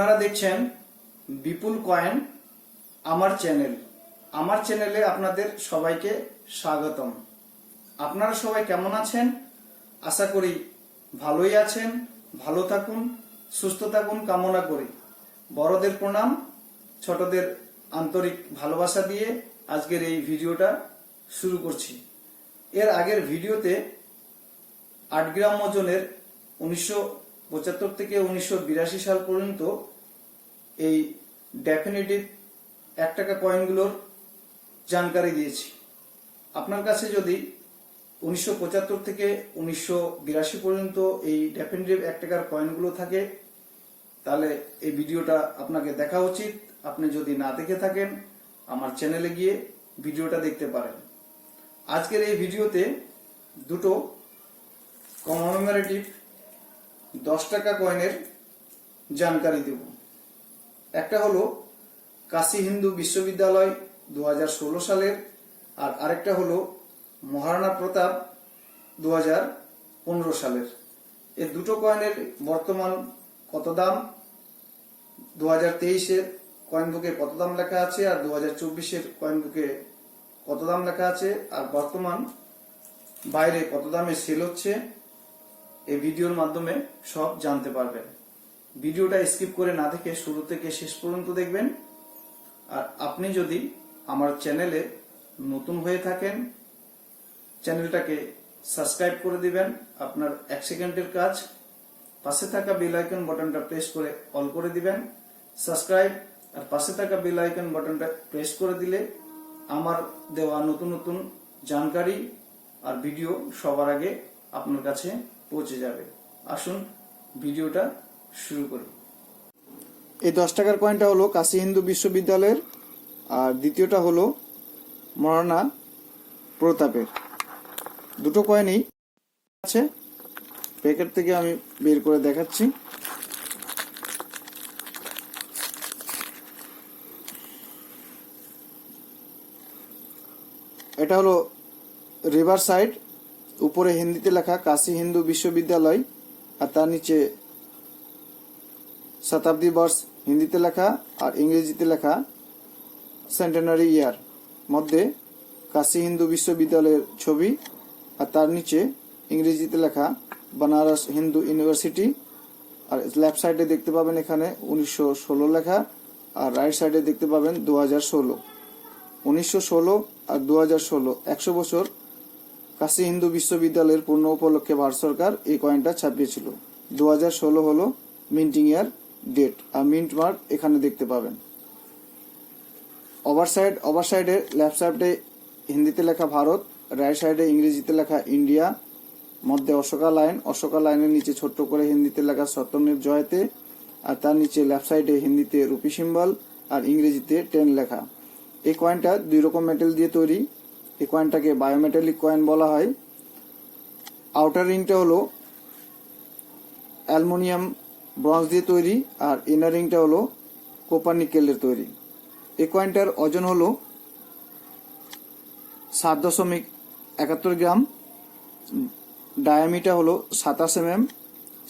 আপনারা দেখছেন বিপুল কয়েন আমার চ্যানেল। আমার চ্যানেলে আপনাদের সবাইকে স্বাগতম। আপনারা সবাই কেমন আছেন? আশা করি ভালোই আছেন, ভালো থাকুন, সুস্থ থাকুন, কামনা করি। বড়দের প্রণাম, ছোটদের আন্তরিক ভালোবাসা দিয়ে আজকের এই ভিডিওটা শুরু করছি। এর আগের ভিডিওতে আট গ্রাম ওজনের উনিশশো পঁচাত্তর থেকে উনিশশো বিরাশি সাল পর্যন্ত এই ডেফিনেটিভ এক টাকা কয়েনগুলোর জানকারি দিয়েছি। আপনার কাছে যদি উনিশশো পঁচাত্তর থেকে উনিশশো বিরাশি পর্যন্ত এই ডেফিনেটিভ এক টাকার কয়েনগুলো থাকে, তাহলে এই ভিডিওটা আপনাকে দেখা উচিত। আপনি যদি না দেখে থাকেন, আমার চ্যানেলে গিয়ে ভিডিওটা দেখতে পারেন। আজকের এই ভিডিওতে দুটো কমেমোরেটিভ দশ টাকা কয়েনের জানকারি দেব। একটা হলো কাশী হিন্দু বিশ্ববিদ্যালয় দু হাজার ষোলো সালের, আর আরেকটা হলো মহারাণা প্রতাপ দু হাজার পনেরো সালের। এই দুটো কয়েনের বর্তমান কত দাম? দু হাজার তেইশের কয়েন বুকে কত দাম লেখা আছে? আর দু হাজার চব্বিশের কয়েন বুকে কত দাম লেখা আছে? আর বর্তমান বাইরে কত দামে সেল হচ্ছে? এই ভিডিওর মাধ্যমে সব জানতে পারবেন। ভিডিওটা স্কিপ করে না দেখে শুরু থেকে শেষ পর্যন্ত দেখবেন। আর আপনি যদি আমার চ্যানেলে নতুন হয়ে থাকেন, চ্যানেলটাকে সাবস্ক্রাইব করে দিবেন, আপনার এক সেকেন্ডের কাজ। পাশে থাকা বেল আইকন বাটনটা প্রেস করে অল করে দিবেন। সাবস্ক্রাইব আর পাশে থাকা বেল আইকন বাটনটা প্রেস করে দিলে আমার দেওয়া নতুন নতুন জানকারি আর ভিডিও সবার আগে আপনার কাছে পৌঁছে যাবে। আসুন, ভিডিওটা শুরু করি। এই দশ টাকার কয়েনটা হলো কাশী হিন্দু বিশ্ববিদ্যালয়ের, আর দ্বিতীয়টা হলো মরানা প্রতাপের। দুটো কয়েনই আছে। প্যাকেট থেকে আমি বের করে দেখাচ্ছি। এটা হলো রিভার সাইড উপরে হিন্দিতে লেখা কাশী হিন্দু বিশ্ববিদ্যালয়, আর তার নিচে শতাব্দী বর্ষ হিন্দিতে লেখা আর ইংরেজিতে লেখা সেন্টেনারি ইয়ার মধ্যে কাশী হিন্দু বিশ্ববিদ্যালয়ের ছবি, আর তার নিচে ইংরেজিতে লেখা বানারস হিন্দু ইউনিভার্সিটি, আর লেফট সাইডে দেখতে পাবেন এখানে উনিশশো ষোলো লেখা, আর রাইট সাইডে দেখতে পাবেন দু হাজার ষোলো। উনিশশো ষোলো আর দু হাজার ষোলো, একশো বছর কাশী হিন্দু বিশ্ববিদ্যালয়ের পূর্ণ উপলক্ষে ভারত সরকার এই কয়েনটা ছাপিয়েছিল। দু হাজার ষোলো হলো মিন্টিং ইয়ার ডেট আর মিন্ট মার্ক এখানে দেখতে পাবেন। ওভার সাইড ওভার সাইডে লেফট সাইডে হিন্দিতে লেখা ভারত রাইট সাইডে ইংরেজিতে লেখা ইন্ডিয়া মধ্যে অশোকা লাইন অশোকা লাইনের নিচে ছোট্ট করে হিন্দিতে লেখা সত্যমের জয়তে, আর তার নিচে লেফট সাইডে হিন্দিতে রুপি সিম্বল, আর ইংরেজিতে টেন লেখা। এই কয়েনটা দুই রকম মেটেল দিয়ে তৈরি। এই কয়েনটাকে বায়োমেটালিক কয়েন বলা হয়। আউটার রিংটা হলো অ্যালুমিনিয়াম ব্রঞ্জ দিয়ে তৈরি আর ইনার রিংটা হলো কোপার নিকেলের তৈরি। এই কয়েনটার ওজন হলো সাত দশমিক একাত্তর গ্রাম। ডায়ামিটা হলো সাতাশ M M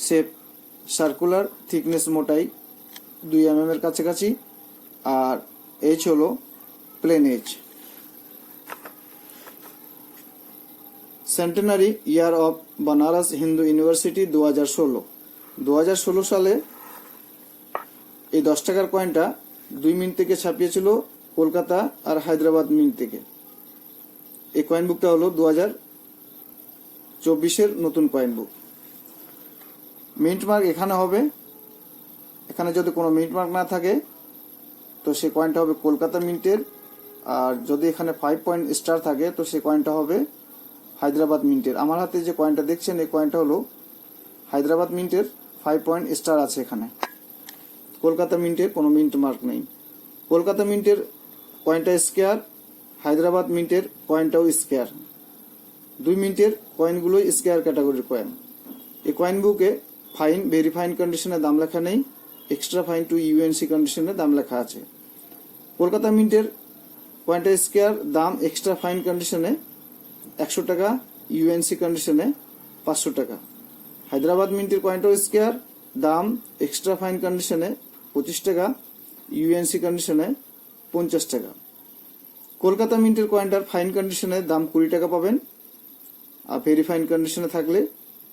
shape circular thickness মোটাই দুই এম এম এর কাছাকাছি। আর এইচ হলো plain edge centenary year of Banaras Hindu University দু হাজার ষোলো। দু হাজার ষোলো সালে এই দশ টাকার কয়েনটা দুই মিনিট থেকে ছাপিয়েছিল কলকাতা আর হায়দ্রাবাদ মিন্ট থেকে। এই কয়েন বুকটা হলো দু হাজার চব্বিশের নতুন কয়েন বুক মিন্ট মার্ক এখানে হবে। এখানে যদি কোনো মিন্ট মার্ক না থাকে, তো সে কয়েনটা হবে কলকাতা মিন্টের। আর যদি এখানে ফাইভ পয়েন্ট স্টার থাকে, তো সে কয়েনটা হবে হায়দ্রাবাদ মিন্টের। আমার হাতে যে কয়েনটা দেখছেন, এই কয়েনটা হলো হায়দ্রাবাদ মিন্টের ফাইভ পয়েন্ট স্টার আছে এখানে। কলকাতা মিন্টের কোনো মিন্ট মার্ক নেই। কলকাতা মিন্টের কয়েনটা স্কেয়ার হায়দ্রাবাদ মিন্টের কয়েনটাও স্কেয়ার দুই মিনিটের কয়েনগুলোই স্কেয়ার ক্যাটাগরির কয়েন এই কয়েন বুকে ফাইন ভেরি ফাইন কন্ডিশনে দাম লেখা নেই। এক্সট্রা ফাইন টু ইউএনসি কন্ডিশনে দাম লেখা আছে। কলকাতা মিন্টের কয়েনটা স্কেয়ার দাম এক্সট্রা ফাইন কন্ডিশনে একশো টাকা ইউএনসি কন্ডিশনে পাঁচশো টাকা। হায়দ্রাবাদ মিন্টের কয়েনটাও স্কেয়ার দাম এক্সট্রা ফাইন কন্ডিশনে পঁচিশ টাকা ইউএনসি কন্ডিশনে পঞ্চাশ টাকা। কলকাতা মিন্টের কয়েনটার ফাইন কন্ডিশনে দাম কুড়ি টাকা পাবেন, আর ভেরি ফাইন কন্ডিশনে থাকলে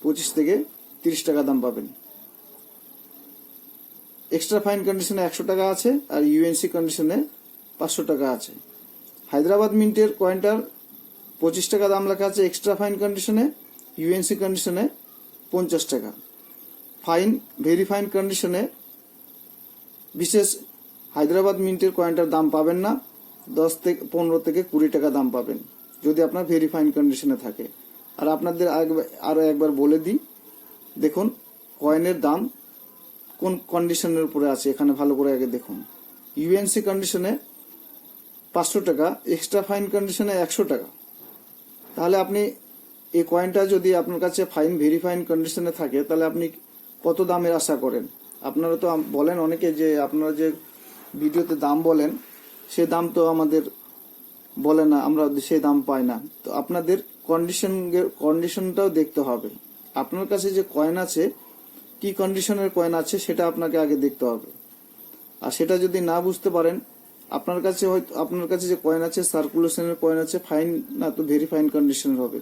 পঁচিশ থেকে তিরিশ টাকা দাম পাবেন। এক্সট্রা ফাইন কন্ডিশনে একশো টাকা আছে, আর ইউএনসি কন্ডিশনে পাঁচশো টাকা আছে। হায়দ্রাবাদ মিন্টের কয়েনটার পঁচিশ টাকা দাম লেখা আছে এক্সট্রা ফাইন কন্ডিশনে ইউএনসি কন্ডিশনে পঞ্চাশ টাকা। ফাইন ভেরি ফাইন কন্ডিশনে বিশেষ হায়দ্রাবাদ মিন্টের কয়েনটার দাম পাবেন না, দশ থেকে পনেরো থেকে কুড়ি টাকা দাম পাবেন, যদি আপনার ভেরি ফাইন কন্ডিশনে থাকে। আর আপনাদের আরও একবার বলে দিই, দেখুন কয়েনের দাম কোন কন্ডিশনের উপরে আছে, এখানে ভালো করে আগে দেখুন। ইউএনসি কন্ডিশনে পাঁচশো টাকা এক্সট্রা ফাইন কন্ডিশনে একশো টাকা। তাহলে আপনি এই কয়েনটা যদি আপনার কাছে ফাইন ভেরিফাইন কন্ডিশনে থাকে, তাহলে আপনি কত দামের আশা করেন? আপনারা তো বলেন অনেকে যে আপনারা যে ভিডিওতে দাম বলেন, সে দাম তো আমাদের বলে না, আমরা সেই দাম পাই না। তো আপনাদের কন্ডিশন কন্ডিশনটাও দেখতে হবে। আপনার কাছে যে কয়েন আছে, কি কন্ডিশনের কয়েন আছে, সেটা আপনাকে আগে দেখতে হবে। আর সেটা যদি না বুঝতে পারেন আপনার কাছে হয়তো আপনার কাছে যে কয়েন আছে সার্কুলেশনের কয়েন আছে ফাইন না তো ভেরি ফাইন কন্ডিশনের হবে।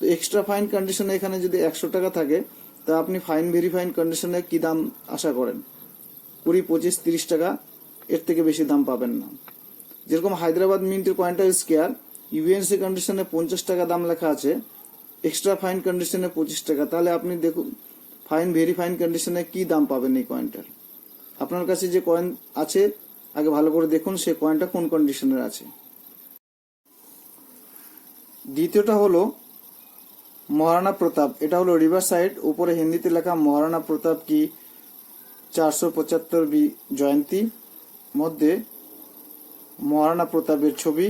তো এক্সট্রা ফাইন কন্ডিশনে এখানে যদি একশো টাকা থাকে, তা আপনি ফাইন ভেরি ফাইন কন্ডিশনে কি দাম আশা করেন? কুড়ি, পঁচিশ, তিরিশ টাকা, এর থেকে বেশি দাম পাবেন না। যেরকম হায়দ্রাবাদ মিন্টের কয়েনটা স্কেয়ার ইউএনসি কন্ডিশনে পঞ্চাশ টাকা দাম লেখা আছে এক্সট্রা ফাইন কন্ডিশনে পঁচিশ টাকা। তাহলে আপনি দেখুন ফাইন ভেরি ফাইন কন্ডিশনে কি দাম পাবেন এই কয়েনটার আপনার কাছে যে কয়েন আছে আগে ভালো করে দেখুন সে কয়েনটা কোন কন্ডিশনের আছে। দ্বিতীয়টা হলো মহারানা প্রতাপ। এটা হলো রিভার সাইড উপরে হিন্দিতে লেখা মহারানা প্রতাপ কি? চারশো পঁচাত্তর বি জয়ন্তী। মধ্যে মহারানা প্রতাপের ছবি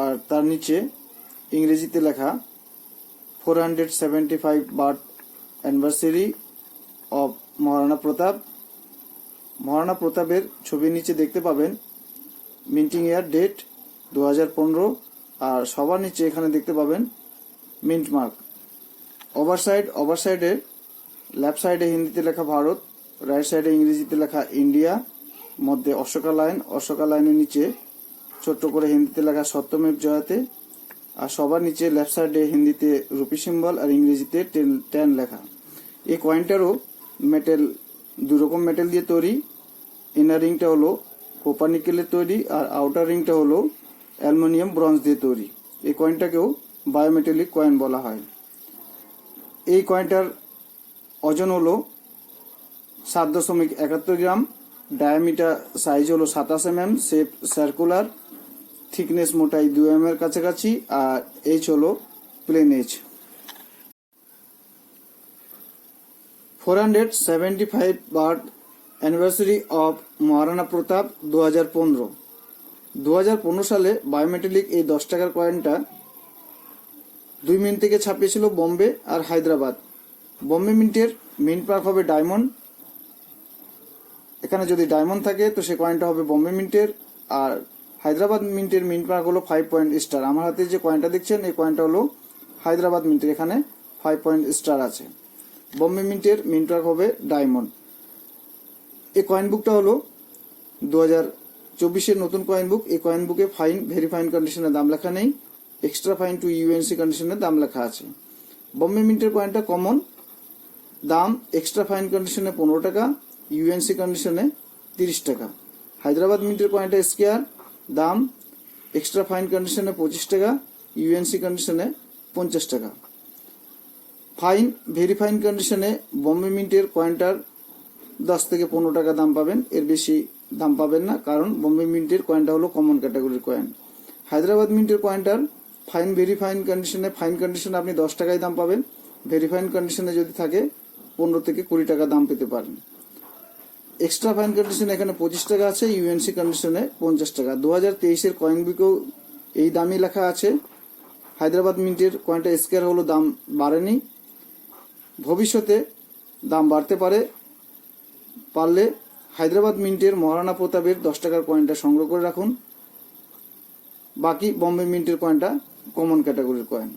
আর তার নিচে ইংরেজিতে লেখা four hundred seventy five birth anniversary of Maharana Pratap. Maharana প্রতাপের ছবির নিচে দেখতে পাবেন মিন্টিং ইয়ার ডেট দু হাজার পনেরো আর সবার নিচে এখানে দেখতে পাবেন mint mark. Over side over left সাইডে হিন্দিতে লেখা ভারত, রাইট সাইডে ইংরেজিতে লেখা ইন্ডিয়া, মধ্যে অশোকা লাইন, অশোকা লাইনের নিচে ছোট্ট করে হিন্দিতে লেখা সত্যমেব জয়াতে, আর সবার নিচে লেফট সাইডে হিন্দিতে রুপি সিম্বল আর ইংরেজিতে টেন টেন লেখা। এই কয়েনটারও মেটেল দু রকম মেটেল দিয়ে তৈরি। ইনার রিংটা হলো কোপার নিকেলের তৈরি আর আউটার রিংটা হলো অ্যালুমিনিয়াম ব্রঞ্জ দিয়ে তৈরি। এই কয়েনটাকেও বায়োমেটালিক কয়েন বলা হয়। এই কয়েনটার ওজন হলো সাত দশমিক একাত্তর গ্রাম ডায়ামিটার সাইজ হলো সাতাশ M M shape circular thickness মোটাই দু এম এর কাছাকাছি, আর এইচ হলো plain edge four hundred seventy five birth anniversary of Maharana Pratap দু হাজার পনেরো দু হাজার পনেরো সালে বায়োমেট্রিক এই দশ টাকার কয়েনটা দুই মিনিট থেকে ছাপিয়েছিল বোম্বে আর হায়দ্রাবাদ। বোম্বে মিন্টের মিন্ট পার্ক হবে ডায়মন্ড এখানে যদি ডায়মন্ড থাকে, তো সে কয়েনটা হবে বোম্বে মিন্টের আর হায়দ্রাবাদ মিন্টের মিন্ট পার্ক হলো ফাইভ পয়েন্ট স্টার আমার হাতে যে কয়েনটা দেখছেন, এই কয়েনটা হলো হায়দ্রাবাদ মিন্টের এখানে ফাইভ পয়েন্ট স্টার আছে। বোম্বে মিন্টের মিন্ট পার্ক হবে ডায়মন্ড এই কয়েন বুকটা হলো দু হাজার চব্বিশের নতুন কয়েন বুক এই কয়েন বুকে ফাইন ভেরি ফাইন কন্ডিশনের দাম লেখা নেই। এক্সট্রা ফাইন টু ইউএনসি কন্ডিশনের দাম লেখা আছে। বম্বে মিন্টের কয়েনটা কমন দাম এক্সট্রা ফাইন কন্ডিশনে পনেরো টাকা ইউএনসি কন্ডিশনে তিরিশ টাকা। হায়দ্রাবাদ মিন্টের কয়েনটা স্কেয়ার দাম এক্সট্রা ফাইন কন্ডিশনে পঁচিশ টাকা ইউএনসি কন্ডিশনে পঞ্চাশ টাকা। ফাইন ভেরি ফাইন কন্ডিশনে বম্বে মিন্টের কয়েনটার দশ থেকে পনেরো টাকা দাম পাবেন। এর বেশি দাম পাবেন না, কারণ বোম্বে মিন্টের কয়েনটা হলো কমন ক্যাটাগরির কয়েন হায়দ্রাবাদ মিন্টের কয়েনটার ফাইন ভেরি ফাইন কন্ডিশনে ফাইন কন্ডিশনে আপনি দশ টাকায় দাম পাবেন। ভেরি ফাইন কন্ডিশনে যদি থাকে, পনেরো থেকে কুড়ি টাকা দাম পেতে পারেন। এক্সট্রা ফাইন কন্ডিশনে এখানে পঁচিশ টাকা আছে ইউএনসি কন্ডিশনে পঞ্চাশ টাকা। দু হাজার তেইশের কয়েন বুকেও এই দামই লেখা আছে। হায়দ্রাবাদ মিন্টের কয়েনটা স্কেয়ার হলো দাম বাড়েনি। ভবিষ্যতে দাম বাড়তে পারে। পারলে হায়দ্রাবাদ মিন্টের মহারানা প্রতাপের দশ টাকার কয়েনটা সংগ্রহ করে রাখুন। বাকি বম্বে মিন্টের কয়েনটা কমন ক্যাটাগরির কয়েন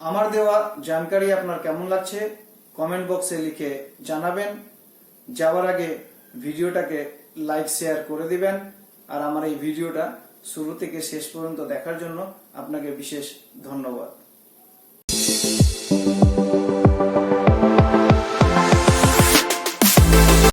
আমার দেওয়া জানকারি আপনার কেমন লাগছে? কমেন্ট বক্সে লিখে জানাবেন। যাওয়ার আগে ভিডিওটাকে লাইক শেয়ার করে দিবেন। আর আমার এই ভিডিওটা শুরু থেকে শেষ পর্যন্ত দেখার জন্য আপনাকে বিশেষ ধন্যবাদ।